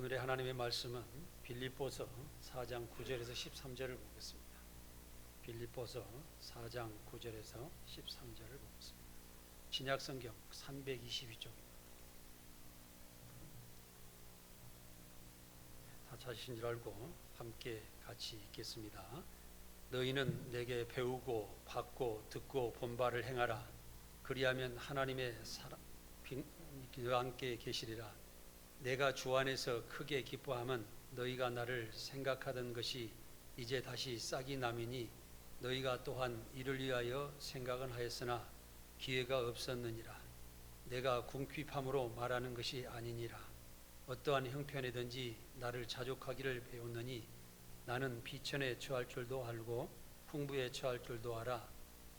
오늘의 하나님의 말씀은 빌립보서 4장 9절에서 13절을 보겠습니다. 빌립보서 4장 9절에서 13절을 보겠습니다. 신약 성경 322쪽입니다. 다 찾으신 줄 알고 함께 같이 읽겠습니다. 너희는 내게 배우고 받고 듣고 본 바를 행하라. 그리하면 하나님의 사랑 너와 함께 계시리라. 내가 주 안에서 크게 기뻐함은 너희가 나를 생각하던 것이 이제 다시 싹이 나미니 너희가 또한 이를 위하여 생각은 하였으나 기회가 없었느니라. 내가 궁핍함으로 말하는 것이 아니니라. 어떠한 형편이든지 나를 자족하기를 배웠느니 나는 비천에 처할 줄도 알고 풍부에 처할 줄도 알아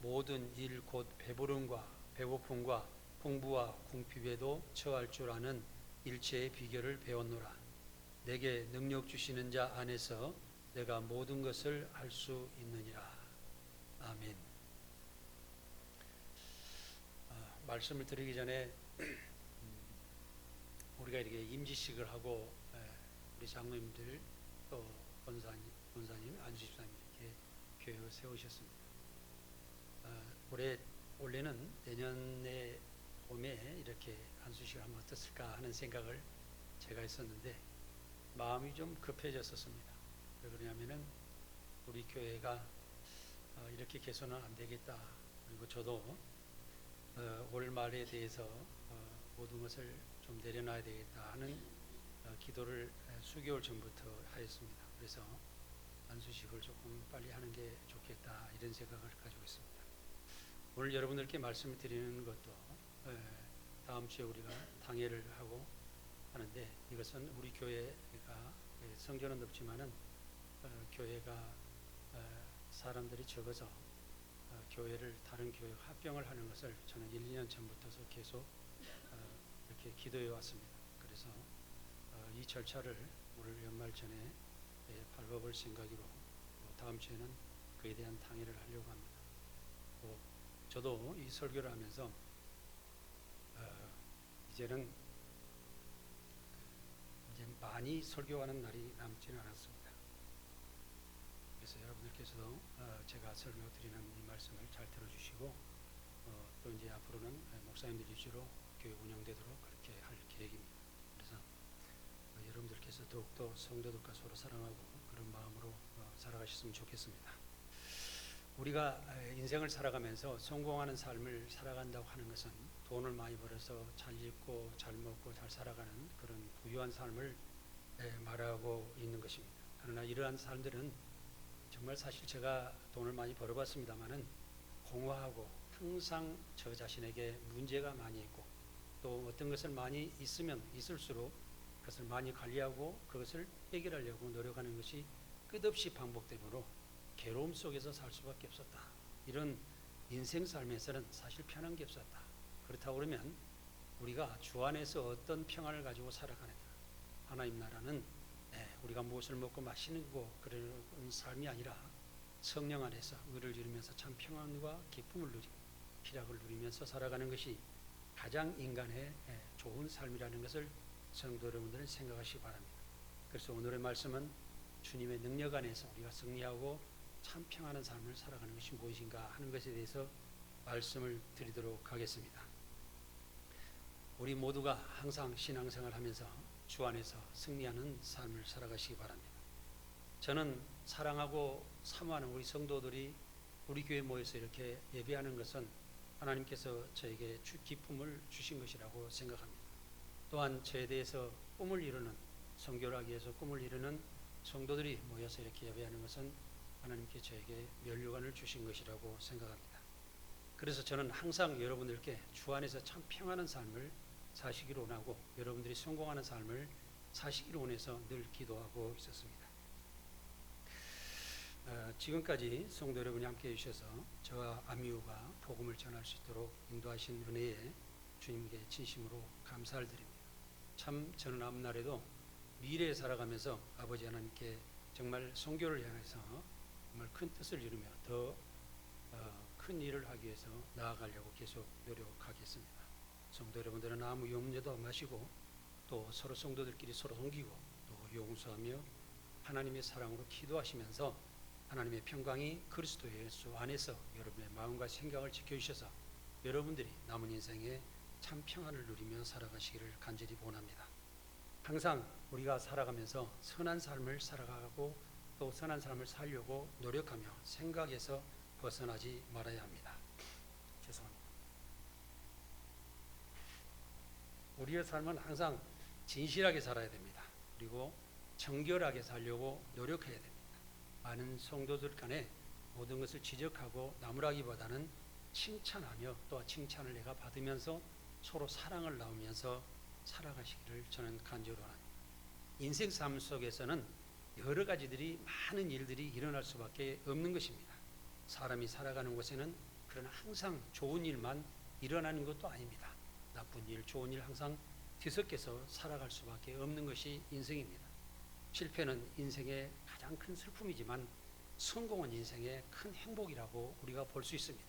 모든 일 곧 배부름과 배고픔과 풍부와 궁핍에도 처할 줄 아는 일체의 비결을 배웠노라. 내게 능력 주시는 자 안에서 내가 모든 것을 할 수 있느니라. 아멘. 아, 말씀을 드리기 전에 음, 우리가 이렇게 임지식을 하고 에, 우리 장로님들 또 권사님, 권사님, 안수집사님 이렇게 교회를 세우셨습니다. 아, 올해 원래는 내년에 봄에 이렇게 안수식을 하면 어떻을까 하는 생각을 제가 했었는데 마음이 좀 급해졌었습니다. 왜 그러냐면은 우리 교회가 어, 이렇게 개선은 안 되겠다. 그리고 저도 어, 올 말에 대해서 어, 모든 것을 좀 내려놔야 되겠다 하는 어, 기도를 수개월 전부터 하였습니다. 그래서 안수식을 조금 빨리 하는 게 좋겠다 이런 생각을 가지고 있습니다. 오늘 여러분들께 말씀을 드리는 것도 에, 다음 주에 우리가 당회를 하고 하는데 이것은 우리 교회가 예, 성전은 높지만은 어, 교회가 어, 사람들이 적어서 어, 교회를 다른 교회 합병을 하는 것을 저는 1, 2년 전부터서 계속 어, 이렇게 기도해 왔습니다. 그래서 어, 이 절차를 오늘 연말 전에 예, 밟아볼 생각이고 또 다음 주에는 그에 대한 당회를 하려고 합니다. 또 저도 이 설교를 하면서 어, 이제는 이제 많이 설교하는 날이 남지는 않았습니다. 그래서 여러분들께서도 어, 제가 설명드리는 이 말씀을 잘 들어주시고 어, 또 이제 앞으로는 목사님들 위주로 교회 운영되도록 그렇게 할 계획입니다. 그래서 어, 여러분들께서 더욱더 성도들과 서로 사랑하고 그런 마음으로 어, 살아가셨으면 좋겠습니다. 우리가 에, 인생을 살아가면서 성공하는 삶을 살아간다고 하는 것은 돈을 많이 벌어서 잘 입고 잘 먹고 잘 살아가는 그런 부유한 삶을 에, 말하고 있는 것입니다. 그러나 이러한 삶들은 정말 사실 제가 돈을 많이 벌어봤습니다만은 공허하고 항상 저 자신에게 문제가 많이 있고 또 어떤 것을 많이 있으면 있을수록 그것을 많이 관리하고 그것을 해결하려고 노력하는 것이 끝없이 반복되므로 괴로움 속에서 살 수밖에 없었다. 이런 인생 삶에서는 사실 편한 게 없었다. 그렇다고 그러면 우리가 주 안에서 어떤 평안을 가지고 살아가느냐. 하나님 나라는 예, 우리가 무엇을 먹고 마시는 거 그런 삶이 아니라 성령 안에서 의를 이루면서 참 평안과 기쁨을 누리고 피락을 누리면서 살아가는 것이 가장 인간의 예, 좋은 삶이라는 것을 성도 여러분들은 생각하시기 바랍니다. 그래서 오늘의 말씀은 주님의 능력 안에서 우리가 승리하고 참 평안한 삶을 살아가는 것이 무엇인가 하는 것에 대해서 말씀을 드리도록 하겠습니다. 우리 모두가 항상 신앙생활 하면서 주 안에서 승리하는 삶을 살아가시기 바랍니다. 저는 사랑하고 사모하는 우리 성도들이 우리 교회 모여서 이렇게 예배하는 것은 하나님께서 저에게 주 기쁨을 주신 것이라고 생각합니다. 또한 저에 대해서 꿈을 이루는 성교를 하기 위해서 꿈을 이루는 성도들이 모여서 이렇게 예배하는 것은 하나님께 저에게 면류관을 주신 것이라고 생각합니다. 그래서 저는 항상 여러분들께 주 안에서 참 평안한 삶을 사시기를 원하고 여러분들이 성공하는 삶을 사시기를 원해서 늘 기도하고 있었습니다. 어, 지금까지 성도 여러분이 함께 해주셔서 저와 아미우가 복음을 전할 수 있도록 인도하신 은혜에 주님께 진심으로 감사를 드립니다. 참 저는 앞날에도 미래에 살아가면서 아버지 하나님께 정말 성교를 향해서 정말 큰 뜻을 이루며 더큰 어, 일을 하기 위해서 나아가려고 계속 노력하겠습니다. 성도 여러분들은 아무 염려도 마시고 또 서로 성도들끼리 서로 섬기고 용서하며 하나님의 사랑으로 기도하시면서 하나님의 평강이 그리스도 예수 안에서 여러분의 마음과 생각을 지켜주셔서 여러분들이 남은 인생에 참 평안을 누리며 살아가시기를 간절히 원합니다. 항상 우리가 살아가면서 선한 삶을 살아가고 또 선한 삶을 살려고 노력하며 생각에서 벗어나지 말아야 합니다. 우리의 삶은 항상 진실하게 살아야 됩니다. 그리고 정결하게 살려고 노력해야 됩니다. 많은 성도들 간에 모든 것을 지적하고 나무라기보다는 칭찬하며 또 칭찬을 내가 받으면서 서로 사랑을 나누면서 살아가시기를 저는 간절합니다. 인생 삶 속에서는 여러 가지들이 많은 일들이 일어날 수밖에 없는 것입니다. 사람이 살아가는 곳에는 그러나 항상 좋은 일만 일어나는 것도 아닙니다. 나쁜 일, 좋은 일 항상 뒤섞여서 살아갈 수밖에 없는 것이 인생입니다. 실패는 인생의 가장 큰 슬픔이지만 성공은 인생의 큰 행복이라고 우리가 볼 수 있습니다.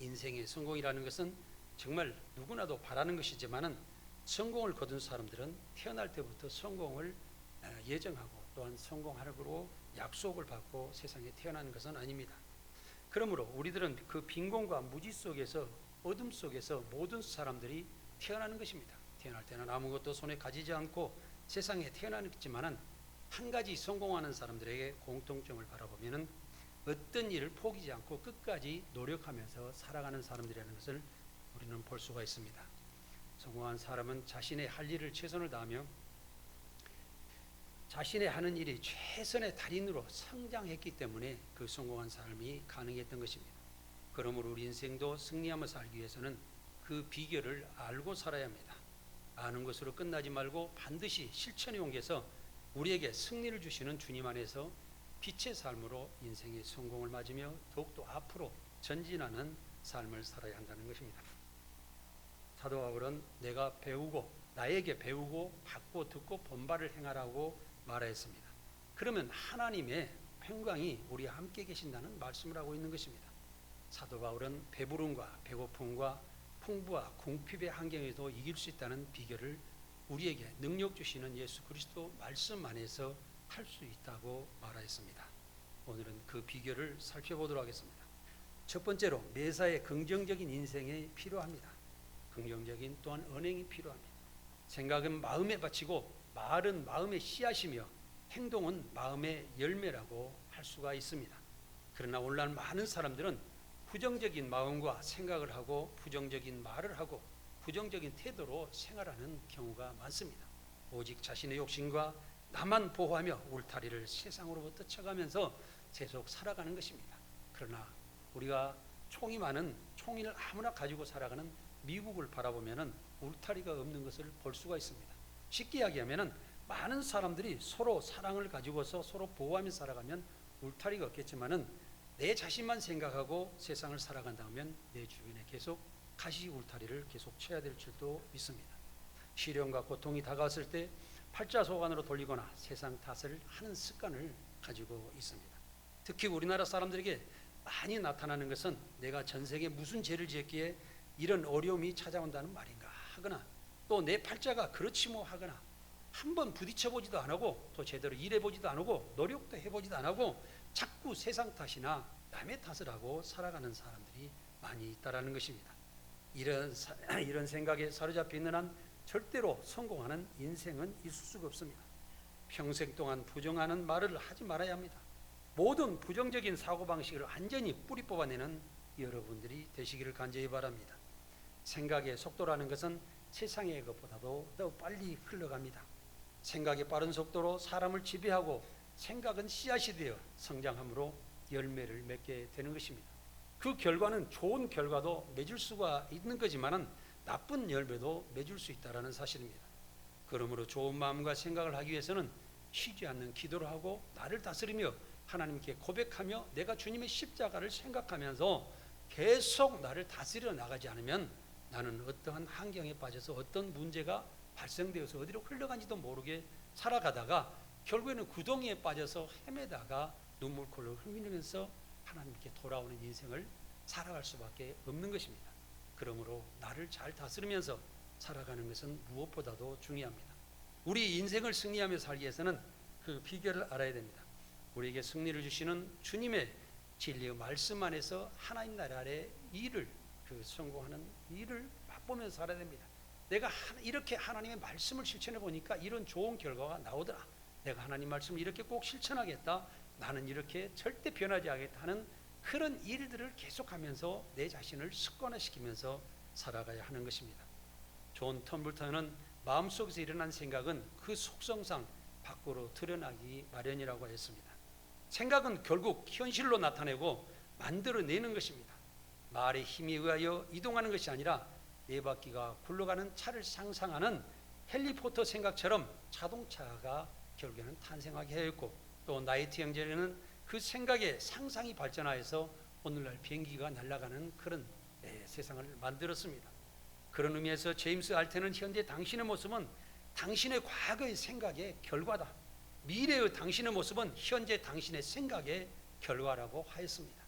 인생의 성공이라는 것은 정말 누구나도 바라는 것이지만은 성공을 거둔 사람들은 태어날 때부터 성공을 어, 예정하고 또한 성공하려고 약속을 받고 세상에 태어나는 것은 아닙니다. 그러므로 우리들은 그 빈곤과 무지 속에서 어둠 속에서 모든 사람들이 태어나는 것입니다. 태어날 때는 아무것도 손에 가지지 않고 세상에 태어나겠지만은 한 가지 성공하는 사람들에게 공통점을 바라보면은 어떤 일을 포기지 않고 끝까지 노력하면서 살아가는 사람들이라는 것을 우리는 볼 수가 있습니다. 성공한 사람은 자신의 할 일을 최선을 다하며 자신의 하는 일이 최선의 달인으로 성장했기 때문에 그 성공한 삶이 가능했던 것입니다. 그러므로 우리 인생도 승리하며 살기 위해서는 그 비결을 알고 살아야 합니다. 아는 것으로 끝나지 말고 반드시 실천에 옮겨서 우리에게 승리를 주시는 주님 안에서 빛의 삶으로 인생의 성공을 맞으며 더욱더 앞으로 전진하는 삶을 살아야 한다는 것입니다. 사도 바울은 내가 배우고 나에게 배우고 받고 듣고 본바를 행하라고 말하였습니다. 그러면 하나님의 평강이 우리와 함께 계신다는 말씀을 하고 있는 것입니다. 사도 바울은 배부름과 배고픔과 풍부와 궁핍의 환경에도 이길 수 있다는 비결을 우리에게 능력 주시는 예수 그리스도 말씀 안에서 할 수 있다고 말하였습니다. 오늘은 그 비결을 살펴보도록 하겠습니다. 첫 번째로 매사에 긍정적인 인생이 필요합니다. 긍정적인 또한 언행이 필요합니다. 생각은 마음에 바치고 말은 마음의 씨앗이며 행동은 마음의 열매라고 할 수가 있습니다. 그러나 오늘날 많은 사람들은 부정적인 마음과 생각을 하고 부정적인 말을 하고 부정적인 태도로 생활하는 경우가 많습니다. 오직 자신의 욕심과 나만 보호하며 울타리를 세상으로부터 쳐가면서 계속 살아가는 것입니다. 그러나 우리가 총이 많은 총을 아무나 가지고 살아가는 미국을 바라보면은 울타리가 없는 것을 볼 수가 있습니다. 쉽게 이야기하면은 많은 사람들이 서로 사랑을 가지고서 서로 보호하며 살아가면 울타리가 없겠지만은 내 자신만 생각하고 세상을 살아간다면 내 주변에 계속 가시 울타리를 계속 쳐야 될 줄도 믿습니다. 시련과 고통이 다가왔을 때 팔자소관으로 돌리거나 세상 탓을 하는 습관을 가지고 있습니다. 특히 우리나라 사람들에게 많이 나타나는 것은 내가 전 세계에 무슨 죄를 지었기에 이런 어려움이 찾아온다는 말인가 하거나 또 내 팔자가 그렇지 뭐 하거나 한 번 부딪혀 보지도 안 하고 또 제대로 일해 보지도 안 하고 노력도 해 보지도 안 하고 자꾸 세상 탓이나 남의 탓을 하고 살아가는 사람들이 많이 있다라는 것입니다. 이런 사, 이런 생각에 사로잡혀 있는 한 절대로 성공하는 인생은 있을 수가 없습니다. 평생 동안 부정하는 말을 하지 말아야 합니다. 모든 부정적인 사고 방식을 완전히 뿌리 뽑아내는 여러분들이 되시기를 간절히 바랍니다. 생각의 속도라는 것은 세상의 것보다도 더 빨리 흘러갑니다. 생각의 빠른 속도로 사람을 지배하고 생각은 씨앗이 되어 성장함으로 열매를 맺게 되는 것입니다. 그 결과는 좋은 결과도 맺을 수가 있는 거지만은 나쁜 열매도 맺을 수 있다라는 사실입니다. 그러므로 좋은 마음과 생각을 하기 위해서는 쉬지 않는 기도를 하고 나를 다스리며 하나님께 고백하며 내가 주님의 십자가를 생각하면서 계속 나를 다스려 나가지 않으면 나는 어떠한 환경에 빠져서 어떤 문제가 발생되어서 어디로 흘러간지도 모르게 살아가다가 결국에는 구덩이에 빠져서 헤매다가 눈물콜로 흘리면서 하나님께 돌아오는 인생을 살아갈 수밖에 없는 것입니다. 그러므로 나를 잘 다스리면서 살아가는 것은 무엇보다도 중요합니다. 우리 인생을 승리하며 살기 위해서는 그 비결을 알아야 됩니다. 우리에게 승리를 주시는 주님의 진리의 말씀 안에서 하나님 나라 의 일을 그 성공하는 일을 맛보면서 살아야 됩니다. 내가 하- 이렇게 하나님의 말씀을 실천해 보니까 이런 좋은 결과가 나오더라. 내가 하나님 말씀을 이렇게 꼭 실천하겠다. 나는 이렇게 절대 변하지 않겠다 하는 그런 일들을 계속하면서 내 자신을 습관화시키면서 살아가야 하는 것입니다. 존 텀블턴은 마음속에서 일어난 생각은 그 속성상 밖으로 드러나기 마련이라고 했습니다. 생각은 결국 현실로 나타내고 만들어내는 것입니다. 말의 힘에 의하여 이동하는 것이 아니라 네 바퀴가 굴러가는 차를 상상하는 헬리포터 생각처럼 자동차가 결국에는 탄생하게 하였고 또 나이트 형제는 그 생각에 상상이 발전하여서 오늘날 비행기가 날아가는 그런 예, 세상을 만들었습니다. 그런 의미에서 제임스 알텐은 현재 당신의 모습은 당신의 과거의 생각의 결과다. 미래의 당신의 모습은 현재 당신의 생각의 결과라고 하였습니다.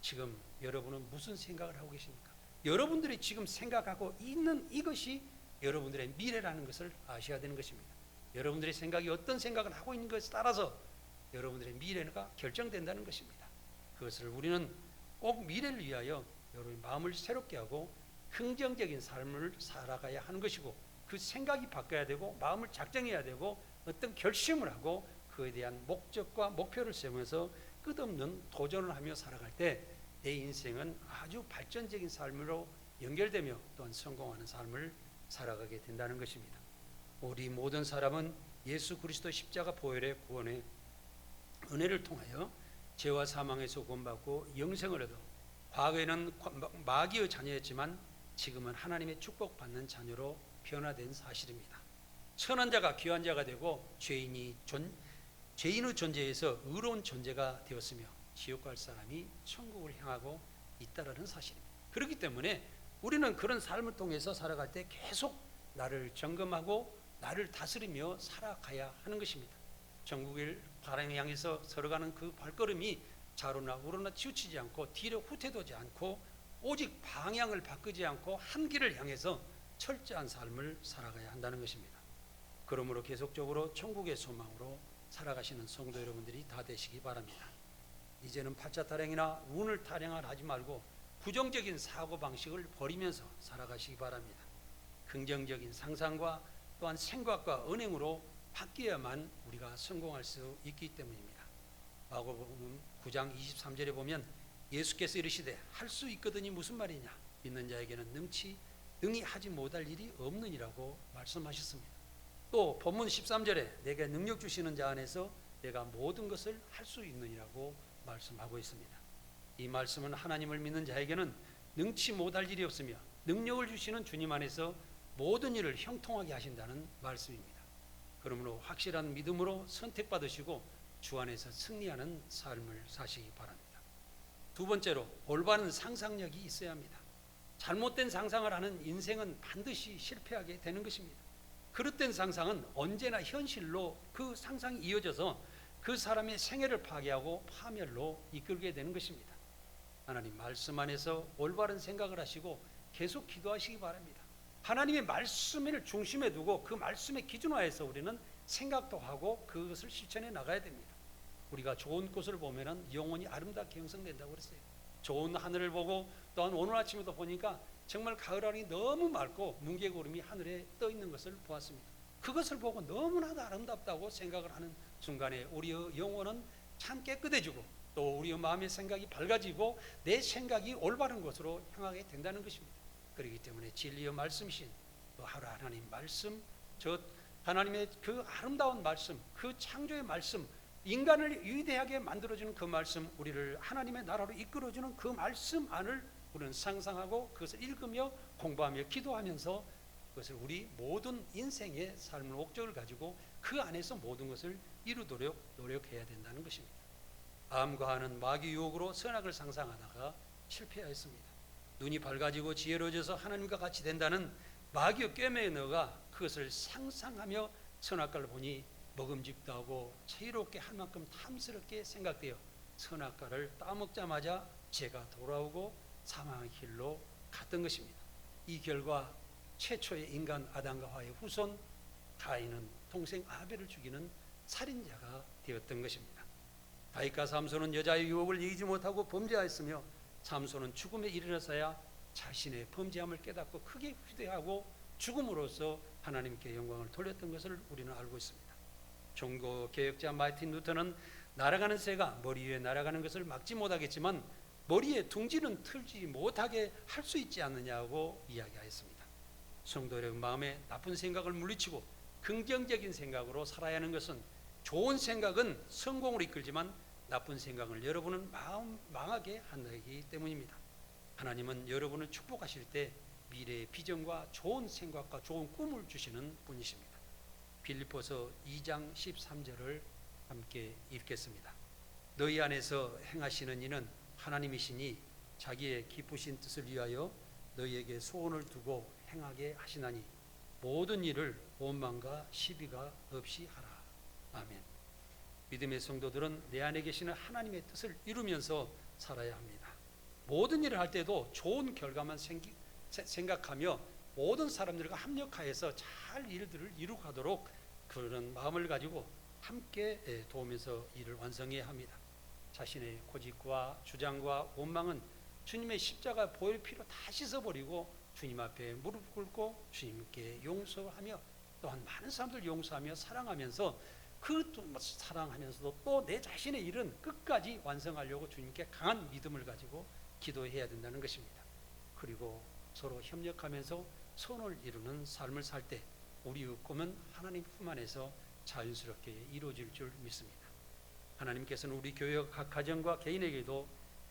지금 여러분은 무슨 생각을 하고 계십니까? 여러분들이 지금 생각하고 있는 이것이 여러분들의 미래라는 것을 아셔야 되는 것입니다. 여러분들의 생각이 어떤 생각을 하고 있는 것에 따라서 여러분들의 미래가 결정된다는 것입니다. 그것을 우리는 꼭 미래를 위하여 여러분의 마음을 새롭게 하고 긍정적인 삶을 살아가야 하는 것이고 그 생각이 바뀌어야 되고 마음을 작정해야 되고 어떤 결심을 하고 그에 대한 목적과 목표를 세우면서 끝없는 도전을 하며 살아갈 때 내 인생은 아주 발전적인 삶으로 연결되며 또한 성공하는 삶을 살아가게 된다는 것입니다. 우리 모든 사람은 예수 그리스도 십자가 보혈의 구원의 은혜를 통하여 죄와 사망에서 구원받고 영생을 얻어 과거에는 마귀의 자녀였지만 지금은 하나님의 축복받는 자녀로 변화된 사실입니다. 선한 자가 귀한 자가 되고 죄인이 존, 죄인의 존재에서 의로운 존재가 되었으며 지옥 갈 사람이 천국을 향하고 있다라는 사실입니다. 그렇기 때문에 우리는 그런 삶을 통해서 살아갈 때 계속 나를 점검하고 나를 다스리며 살아가야 하는 것입니다. 전국을 바람을 향해서 걸어가는 그 발걸음이 좌로나 우로나 치우치지 않고 뒤로 후퇴도지 않고 오직 방향을 바꾸지 않고 한 길을 향해서 철저한 삶을 살아가야 한다는 것입니다. 그러므로 계속적으로 천국의 소망으로 살아가시는 성도 여러분들이 다 되시기 바랍니다. 이제는 팔자 타령이나 운을 타령을 하지 말고 부정적인 사고 방식을 버리면서 살아가시기 바랍니다. 긍정적인 상상과 또한 생각과 은행으로 바뀌어야만 우리가 성공할 수 있기 때문입니다. 마가복음 9장 23절에 보면 예수께서 이르시되 할 수 있거든이 무슨 말이냐 믿는 자에게는 능치 능히 하지 못할 일이 없느니라고 말씀하셨습니다. 또 본문 13절에 내게 능력 주시는 자 안에서 내가 모든 것을 할 수 있느니라고 말씀하고 있습니다. 이 말씀은 하나님을 믿는 자에게는 능치 못할 일이 없으며 능력을 주시는 주님 안에서 모든 일을 형통하게 하신다는 말씀입니다. 그러므로 확실한 믿음으로 선택받으시고 주 안에서 승리하는 삶을 사시기 바랍니다. 두 번째로 올바른 상상력이 있어야 합니다. 잘못된 상상을 하는 인생은 반드시 실패하게 되는 것입니다. 그릇된 상상은 언제나 현실로 그 상상이 이어져서 그 사람의 생애를 파괴하고 파멸로 이끌게 되는 것입니다. 하나님 말씀 안에서 올바른 생각을 하시고 계속 기도하시기 바랍니다. 하나님의 말씀을 중심에 두고 그 말씀의 기준화해서 우리는 생각도 하고 그것을 실천해 나가야 됩니다. 우리가 좋은 꽃을 보면은 영혼이 아름답게 형성된다고 그랬어요. 좋은 하늘을 보고 또한 오늘 아침에도 보니까 정말 가을 하늘이 너무 맑고 뭉게구름이 하늘에 떠 있는 것을 보았습니다. 그것을 보고 너무나도 아름답다고 생각을 하는 순간에 우리의 영혼은 참 깨끗해지고 또 우리의 마음의 생각이 밝아지고 내 생각이 올바른 곳으로 향하게 된다는 것입니다. 그렇기 때문에 진리의 말씀이신 또 하루 하나님 말씀 저 하나님의 그 아름다운 말씀 그 창조의 말씀 인간을 위대하게 만들어주는 그 말씀 우리를 하나님의 나라로 이끌어주는 그 말씀 안을 우리는 상상하고 그것을 읽으며 공부하며 기도하면서 그것을 우리 모든 인생의 삶의 목적을 가지고 그 안에서 모든 것을 이루도록 노력해야 된다는 것입니다. 암과 하는 마귀 유혹으로 선악을 상상하다가 실패하였습니다. 눈이 밝아지고 지혜로워져서 하나님과 같이 된다는 마귀의 꿰매에 넣어가 그것을 상상하며 선악과를 보니 먹음직도 하고 자유롭게 할 만큼 탐스럽게 생각되어 선악과를 따먹자마자 죄가 돌아오고 사망의 길로 갔던 것입니다. 이 결과 최초의 인간 아담과 하의 후손 가인은 동생 아벨을 죽이는 살인자가 되었던 것입니다. 다윗과 삼손은 여자의 유혹을 이기지 못하고 범죄하였으며 삼손은 죽음에 이르러서야 자신의 범죄함을 깨닫고 크게 후대하고 죽음으로써 하나님께 영광을 돌렸던 것을 우리는 알고 있습니다. 종교 개혁자 마틴 루터는 날아가는 새가 머리 위에 날아가는 것을 막지 못하겠지만 머리에 둥지는 틀지 못하게 할 수 있지 않느냐고 이야기하였습니다. 성도 여러분 마음에 나쁜 생각을 물리치고 긍정적인 생각으로 살아야 하는 것은 좋은 생각은 성공을 이끌지만 나쁜 생각을 여러분은 마음 망하게 한다기 때문입니다. 하나님은 여러분을 축복하실 때 미래의 비전과 좋은 생각과 좋은 꿈을 주시는 분이십니다. 빌립보서 2장 13절을 함께 읽겠습니다. 너희 안에서 행하시는 이는 하나님이시니 자기의 기쁘신 뜻을 위하여 너희에게 소원을 두고 행하게 하시나니 모든 일을 원망과 시비가 없이 하라. 아멘. 믿음의 성도들은 내 안에 계시는 하나님의 뜻을 이루면서 살아야 합니다. 모든 일을 할 때도 좋은 결과만 생기, 세- 생각하며 모든 사람들과 합력하여서 잘 일들을 이루가도록 그런 마음을 가지고 함께 예, 도우면서 일을 완성해야 합니다. 자신의 고집과 주장과 원망은 주님의 십자가 보혈 피로 다 씻어버리고 주님 앞에 무릎 꿇고 주님께 용서하며 또한 많은 사람들 용서하며 사랑하면서 그또 사랑하면서도 또 내 자신의 일은 끝까지 완성하려고 주님께 강한 믿음을 가지고 기도해야 된다는 것입니다. 그리고 서로 협력하면서 선을 이루는 삶을 살 때 우리의 꿈은 하나님 품 안에서 자연스럽게 이루어질 줄 믿습니다. 하나님께서는 우리 교회 각 가정과 개인에게도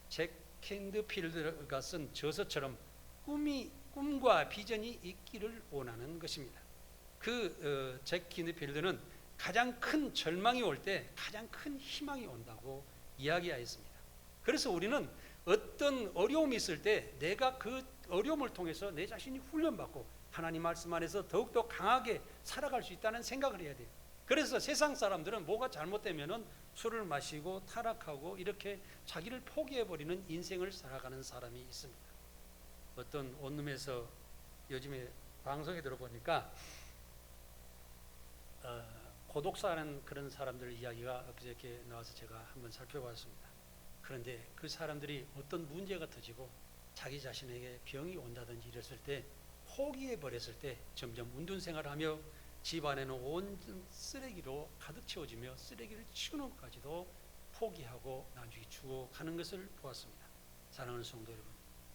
잭 캔드필드가 쓴 저서처럼 꿈이 꿈과 비전이 있기를 원하는 것입니다. 그잭 캔드필드는 가장 큰 절망이 올 때 가장 큰 희망이 온다고 이야기하였습니다. 그래서 우리는 어떤 어려움이 있을 때 내가 그 어려움을 통해서 내 자신이 훈련받고 하나님 말씀 안에서 더욱더 강하게 살아갈 수 있다는 생각을 해야 돼요. 그래서 세상 사람들은 뭐가 잘못되면은 술을 마시고 타락하고 이렇게 자기를 포기해 버리는 인생을 살아가는 사람이 있습니다. 어떤 원룸에서 요즘에 방송에 들어보니까 어, 고독사하는 그런 사람들 이야기가 엊그저께 나와서 제가 한번 살펴봤습니다. 그런데 그 사람들이 어떤 문제가 터지고 자기 자신에게 병이 온다든지 이랬을 때 포기해 버렸을 때 점점 운동 생활하며 집 안에는 온 쓰레기로 가득 채워지며 쓰레기를 치우는 것까지도 포기하고 나중에 죽어가는 것을 보았습니다. 사랑하는 성도 여러분,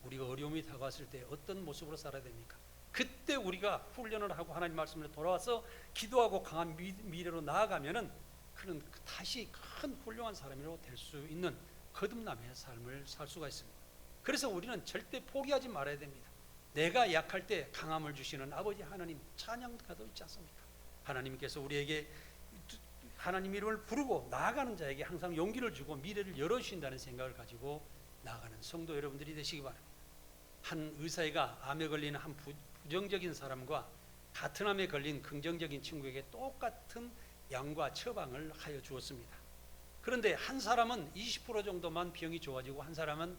우리가 어려움이 다가왔을 때 어떤 모습으로 살아야 됩니까? 그때 우리가 훈련을 하고 하나님 말씀으로 돌아와서 기도하고 강한 미, 미래로 나아가면은 그는 다시 큰 훌륭한 사람으로 될 수 있는 거듭남의 삶을 살 수가 있습니다. 그래서 우리는 절대 포기하지 말아야 됩니다. 내가 약할 때 강함을 주시는 아버지 하나님 찬양가도 있지 않습니까? 하나님께서 우리에게 하나님 이름을 부르고 나아가는 자에게 항상 용기를 주고 미래를 열어주신다는 생각을 가지고 나아가는 성도 여러분들이 되시기 바랍니다. 한 의사가 암에 걸린 한 부, 부정적인 사람과 같은 암에 걸린 긍정적인 친구에게 똑같은 양과 처방을 하여 주었습니다. 그런데 한 사람은 20% 정도만 병이 좋아지고 한 사람은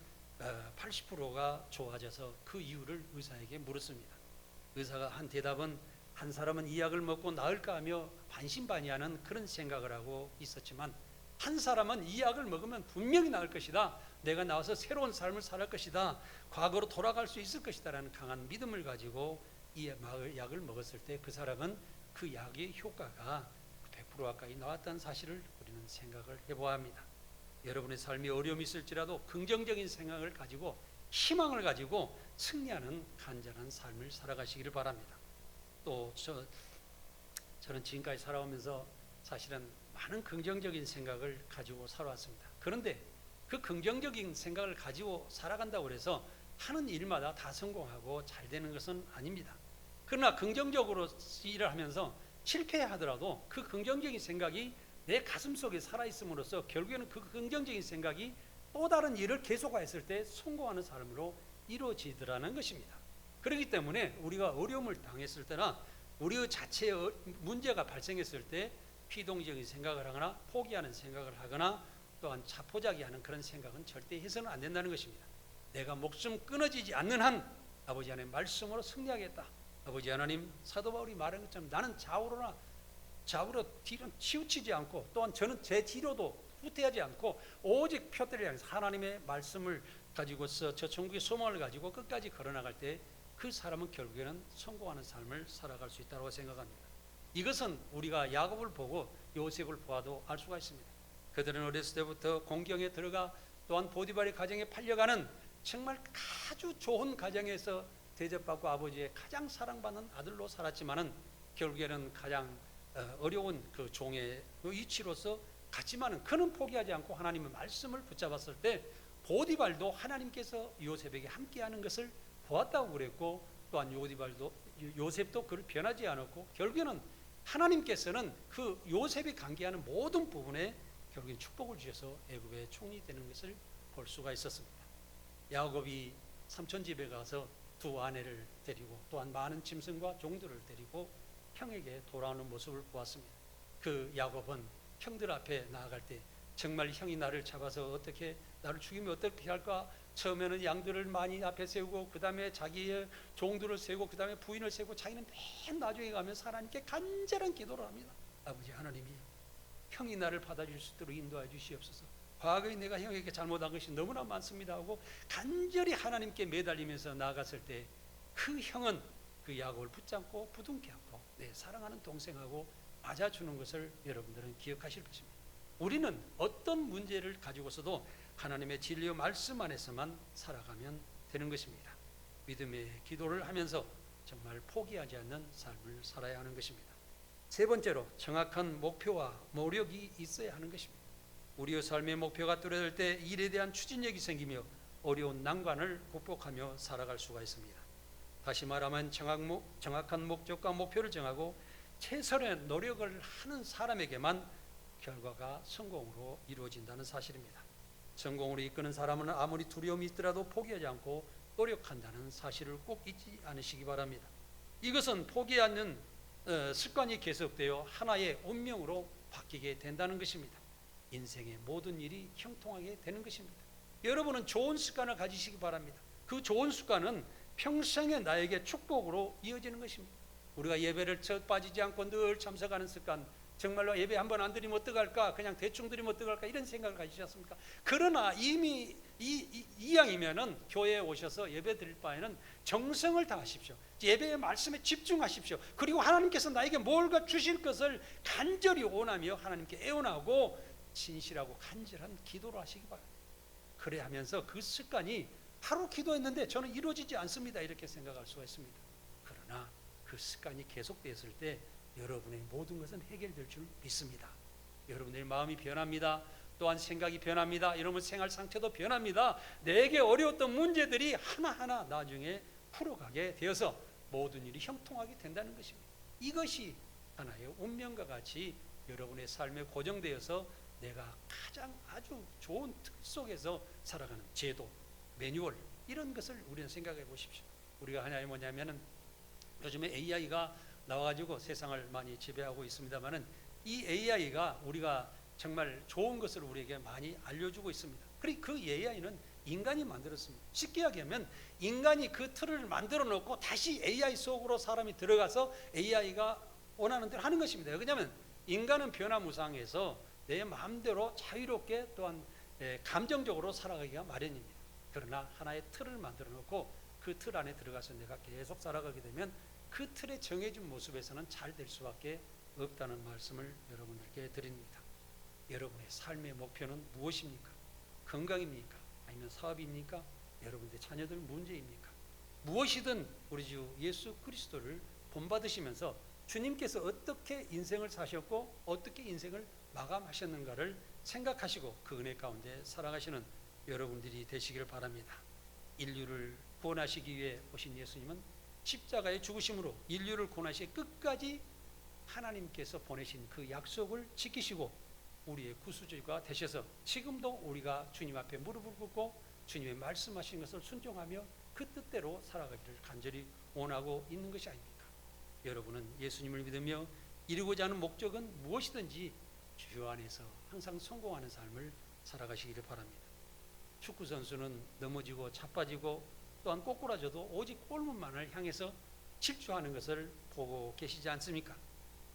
80%가 좋아져서 그 이유를 의사에게 물었습니다. 의사가 한 대답은 한 사람은 이 약을 먹고 나을까 하며 반신반의하는 그런 생각을 하고 있었지만 한 사람은 이 약을 먹으면 분명히 나을 것이다. 내가 나와서 새로운 삶을 살 것이다. 과거로 돌아갈 수 있을 것이다라는 강한 믿음을 가지고 이 약을 먹었을 때 그 사람은 그 약의 효과가 100% 가까이 나왔다는 사실을 우리는 생각을 해보아야 합니다. 여러분의 삶에 어려움이 있을지라도 긍정적인 생각을 가지고 희망을 가지고 승리하는 간절한 삶을 살아가시기를 바랍니다. 또 저, 저는 지금까지 살아오면서 사실은 많은 긍정적인 생각을 가지고 살아왔습니다. 그런데 그 긍정적인 생각을 가지고 살아간다고 해서 하는 일마다 다 성공하고 잘 되는 것은 아닙니다. 그러나 긍정적으로 일을 하면서 실패하더라도 그 긍정적인 생각이 내 가슴 속에 살아 있음으로써 결국에는 그 긍정적인 생각이 또 다른 일을 계속했을 때 성공하는 삶으로 이루어지더라는 것입니다. 그렇기 때문에 우리가 어려움을 당했을 때나 우리의 자체의 문제가 발생했을 때 피동적인 생각을 하거나 포기하는 생각을 하거나 또한 자포자기하는 그런 생각은 절대 해서는 안 된다는 것입니다. 내가 목숨 끊어지지 않는 한 아버지 하나님 말씀으로 승리하겠다. 아버지 하나님 사도 바울이 말한 것처럼 나는 좌우로나 좌우로 뒤로 치우치지 않고 또한 저는 제 뒤로도 후퇴하지 않고 오직 표대를 향해서 하나님의 말씀을 가지고서 저 천국의 소망을 가지고 끝까지 걸어나갈 때 그 사람은 결국에는 성공하는 삶을 살아갈 수 있다고 생각합니다. 이것은 우리가 야곱을 보고 요셉을 보아도 알 수가 있습니다. 그들은 어렸을 때부터 공경에 들어가 또한 보디발의 가정에 팔려가는 정말 아주 좋은 가정에서 대접받고 아버지의 가장 사랑받는 아들로 살았지만은 결국에는 가장 어, 어려운 그 종의 그 위치로서 갔지만은 그는 포기하지 않고 하나님의 말씀을 붙잡았을 때 보디발도 하나님께서 요셉에게 함께하는 것을 보았다고 그랬고 또한 요디발도 요셉도 그를 변하지 않았고 결국에는 하나님께서는 그 요셉이 관계하는 모든 부분에 결국엔 축복을 주셔서 애굽의 총리 되는 것을 볼 수가 있었습니다. 야곱이 삼촌 집에 가서 두 아내를 데리고 또한 많은 짐승과 종들을 데리고 형에게 돌아오는 모습을 보았습니다. 그 야곱은 형들 앞에 나아갈 때 정말 형이 나를 잡아서 어떻게 나를 죽이면 어떻게 할까? 처음에는 양들을 많이 앞에 세우고 그 다음에 자기의 종들을 세우고 그 다음에 부인을 세우고 자기는 맨 나중에 가면서 하나님께 간절한 기도를 합니다. 아버지 하나님이 형이 나를 받아줄 수 있도록 인도해 주시옵소서. 과거에 내가 형에게 잘못한 것이 너무나 많습니다 하고 간절히 하나님께 매달리면서 나아갔을 때 그 형은 그 야곱을 붙잡고 부둥켜 안고 내 사랑하는 동생하고 맞아주는 것을 여러분들은 기억하실 것입니다. 우리는 어떤 문제를 가지고서도 하나님의 진리의 말씀 안에서만 살아가면 되는 것입니다. 믿음의 기도를 하면서 정말 포기하지 않는 삶을 살아야 하는 것입니다. 세 번째로 정확한 목표와 노력이 있어야 하는 것입니다. 우리의 삶의 목표가 뚜렷할 때 일에 대한 추진력이 생기며 어려운 난관을 극복하며 살아갈 수가 있습니다. 다시 말하면 정확, 정확 한 목적과 목표를 정하고 최선의 노력을 하는 사람에게만 결과가 성공으로 이루어진다는 사실입니다. 성공으로 이끄는 사람은 아무리 두려움이 있더라도 포기하지 않고 노력한다는 사실을 꼭 잊지 않으시기 바랍니다. 이것은 포기하는 어, 습관이 계속되어 하나의 운명으로 바뀌게 된다는 것입니다. 인생의 모든 일이 형통하게 되는 것입니다. 여러분은 좋은 습관을 가지시기 바랍니다. 그 좋은 습관은 평생에 나에게 축복으로 이어지는 것입니다. 우리가 예배를 쳐 빠지지 않고 늘 참석하는 습관, 정말로 예배 한 번 안 드리면 어떡할까? 그냥 대충 드리면 어떡할까? 이런 생각을 가지셨습니까? 그러나 이미 이, 이, 이왕이면은 교회에 오셔서 예배 드릴 바에는 정성을 다하십시오. 예배의 말씀에 집중하십시오. 그리고 하나님께서 나에게 뭘가 주실 것을 간절히 원하며 하나님께 애원하고 진실하고 간절한 기도를 하시기 바랍니다. 그래 하면서 그 습관이 하루 기도했는데 저는 이루어지지 않습니다. 이렇게 생각할 수가 있습니다. 그러나 그 습관이 계속되었을 때 여러분의 모든 것은 해결될 줄 믿습니다. 여러분의 마음이 변합니다. 또한 생각이 변합니다. 여러분 생활 상태도 변합니다. 내게 어려웠던 문제들이 하나하나 나중에 풀어가게 되어서 모든 일이 형통하게 된다는 것입니다. 이것이 하나의 운명과 같이 여러분의 삶에 고정되어서 내가 가장 아주 좋은 틀 속에서 살아가는 제도, 매뉴얼 이런 것을 우리는 생각해 보십시오. 우리가 하나의 뭐냐면은 요즘에 AI가 나와가지고 세상을 많이 지배하고 있습니다만은 이 AI가 우리가 정말 좋은 것을 우리에게 많이 알려주고 있습니다. 그리고 그 AI는 인간이 만들었습니다. 쉽게 얘기하면 인간이 그 틀을 만들어 놓고 다시 AI 속으로 사람이 들어가서 AI가 원하는 대로 하는 것입니다. 왜냐하면 인간은 변화무쌍해서 내 마음대로 자유롭게 또한 예, 감정적으로 살아가기가 마련입니다. 그러나 하나의 틀을 만들어 놓고 그 틀 안에 들어가서 내가 계속 살아가게 되면 그 틀에 정해진 모습에서는 잘 될 수밖에 없다는 말씀을 여러분들께 드립니다. 여러분의 삶의 목표는 무엇입니까? 건강입니까? 아니면 사업입니까? 여러분의 자녀들 문제입니까? 무엇이든 우리 주 예수 그리스도를 본받으시면서 주님께서 어떻게 인생을 사셨고 어떻게 인생을 마감하셨는가를 생각하시고 그 은혜 가운데 살아가시는 여러분들이 되시기를 바랍니다. 인류를 구원하시기 위해 오신 예수님은 십자가의 죽으심으로 인류를 구원하시 끝까지 하나님께서 보내신 그 약속을 지키시고 우리의 구수주가 되셔서 지금도 우리가 주님 앞에 무릎을 꿇고 주님의 말씀하신 것을 순종하며 그 뜻대로 살아가기를 간절히 원하고 있는 것이 아닙니까? 여러분은 예수님을 믿으며 이루고자 하는 목적은 무엇이든지 주 안에서 항상 성공하는 삶을 살아가시기를 바랍니다. 축구 선수는 넘어지고 자빠지고 또한 꼬꾸라져도 오직 골문만을 향해서 질주하는 것을 보고 계시지 않습니까?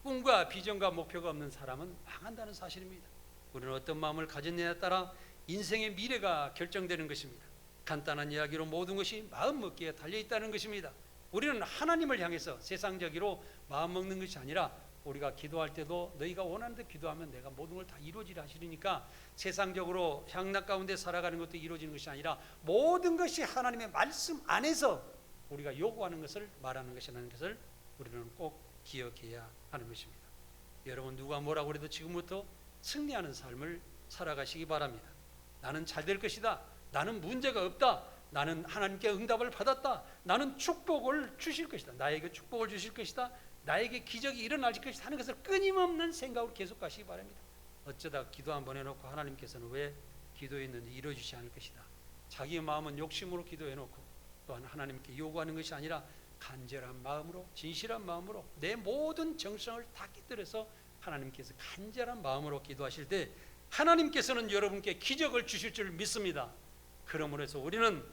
꿈과 비전과 목표가 없는 사람은 망한다는 사실입니다. 우리는 어떤 마음을 가졌느냐에 따라 인생의 미래가 결정되는 것입니다. 간단한 이야기로 모든 것이 마음 먹기에 달려 있다는 것입니다. 우리는 하나님을 향해서 세상적으로 마음 먹는 것이 아니라 우리가 기도할 때도 너희가 원하는 데 기도하면 내가 모든 걸 다 이루어지라 하시니까 세상적으로 향락 가운데 살아가는 것도 이루어지는 것이 아니라 모든 것이 하나님의 말씀 안에서 우리가 요구하는 것을 말하는 것이라는 것을 우리는 꼭 기억해야 하는 것입니다. 여러분 누가 뭐라고 그래도 지금부터 승리하는 삶을 살아가시기 바랍니다. 나는 잘 될 것이다. 나는 문제가 없다. 나는 하나님께 응답을 받았다. 나는 축복을 주실 것이다. 나에게 축복을 주실 것이다. 나에게 기적이 일어날 것이다 하는 것을 끊임없는 생각으로 계속 가시기 바랍니다. 어쩌다 기도 한번 해놓고 하나님께서는 왜 기도했는지 이루어지지 않을 것이다. 자기 마음은 욕심으로 기도해놓고 또한 하나님께 요구하는 것이 아니라 간절한 마음으로 진실한 마음으로 내 모든 정성을 다 끼들여서 하나님께서 간절한 마음으로 기도하실 때 하나님께서는 여러분께 기적을 주실 줄 믿습니다. 그러므로 해서 우리는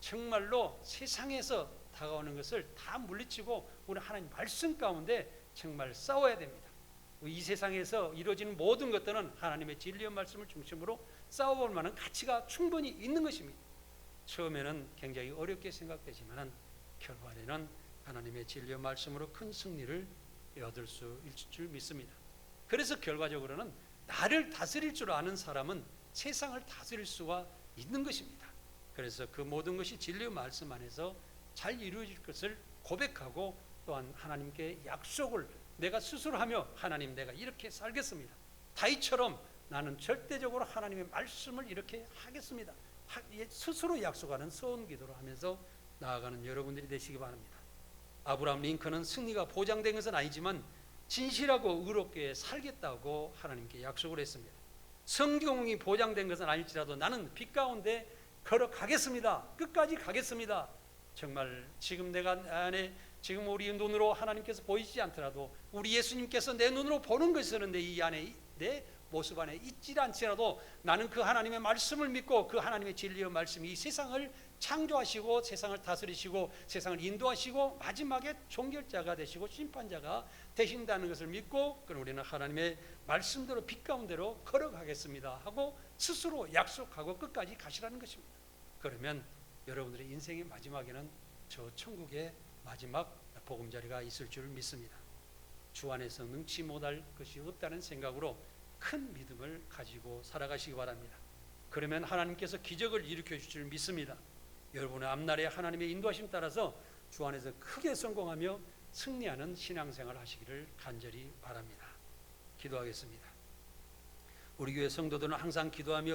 정말로 세상에서 다가오는 것을 다 물리치고 우리 하나님 말씀 가운데 정말 싸워야 됩니다. 이 세상에서 이루어지는 모든 것들은 하나님의 진리의 말씀을 중심으로 싸워볼 만한 가치가 충분히 있는 것입니다. 처음에는 굉장히 어렵게 생각되지만 결과에는 하나님의 진리의 말씀으로 큰 승리를 얻을 수 있을 줄 믿습니다. 그래서 결과적으로는 나를 다스릴 줄 아는 사람은 세상을 다스릴 수가 있는 것입니다. 그래서 그 모든 것이 진리의 말씀 안에서 잘 이루어질 것을 고백하고 또한 하나님께 약속을 내가 스스로 하며 하나님 내가 이렇게 살겠습니다. 다윗처럼 나는 절대적으로 하나님의 말씀을 이렇게 하겠습니다. 하- 예, 스스로 약속하는 서원 기도를 하면서 나아가는 여러분들이 되시기 바랍니다. 아브라함 링컨은 승리가 보장된 것은 아니지만 진실하고 의롭게 살겠다고 하나님께 약속을 했습니다. 성경이 보장된 것은 아닐지라도 나는 빛 가운데 걸어가겠습니다. 끝까지 가겠습니다. 정말 지금 내가 안에 지금 우리 눈으로 하나님께서 보이지 않더라도 우리 예수님께서 내 눈으로 보는 내이 안에 내 모습 안에 있지 않지라도 나는 그 하나님의 말씀을 믿고 그 하나님의 진리의 말씀이 이 세상을 창조하시고 세상을 다스리시고 세상을 인도하시고 마지막에 종결자가 되시고 심판자가 되신다는 것을 믿고 그럼 우리는 하나님의 말씀대로 빛 가운데로 걸어가겠습니다 하고 스스로 약속하고 끝까지 가시라는 것입니다. 그러면 여러분들의 인생의 마지막에는 저 천국의 마지막 보금자리가 있을 줄 믿습니다. 주 안에서 능치 못할 것이 없다는 생각으로 큰 믿음을 가지고 살아가시기 바랍니다. 그러면 하나님께서 기적을 일으켜 주실 줄 믿습니다. 여러분의 앞날에 하나님의 인도하심 따라서 주 안에서 크게 성공하며 승리하는 신앙생활 하시기를 간절히 바랍니다. 기도하겠습니다. 우리 교회 성도들은 항상 기도하며